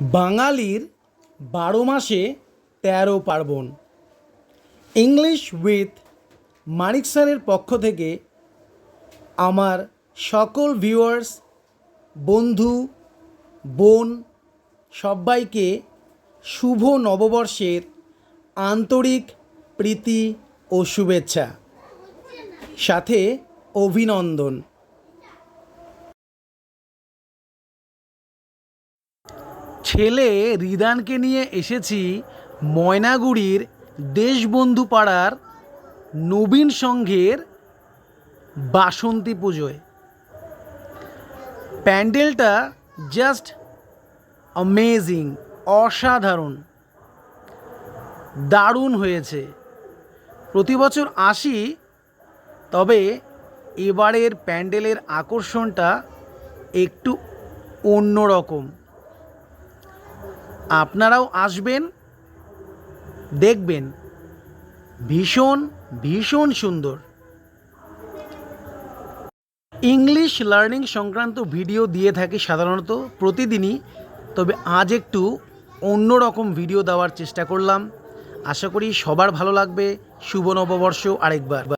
বাঙালির বারো মাসে তেরো পার্বণ। ইংলিশ উইথ মানিক স্যারের পক্ষ থেকে আমার সকল ভিউয়ার্স বন্ধু, বোন, সবাইকে শুভ নববর্ষের আন্তরিক প্রীতি ও শুভেচ্ছা, সাথে অভিনন্দন। ছেলে রিদানকে নিয়ে এসেছি ময়নাগুড়ির দেশবন্ধু পাড়ার নবীন সংঘের বাসন্তী পুজোয়। প্যান্ডেলটা জাস্ট অ্যামেজিং অসাধারণ। দারুণ হয়েছে। প্রতি বছর আসি, তবে এবারের প্যান্ডেলের আকর্ষণটা একটু অন্যরকম। আপনারাও আসবেন, দেখবেন। ভীষণ ভীষণ সুন্দর। ইংলিশ লার্নিং সংক্রান্ত ভিডিও দিয়ে থাকি সাধারণত, প্রতিদিনই। তবে আজ একটু অন্য রকম ভিডিও দেওয়ার চেষ্টা করলাম। আশা করি সবার ভালো লাগবে। শুভ নববর্ষ আরেকবার।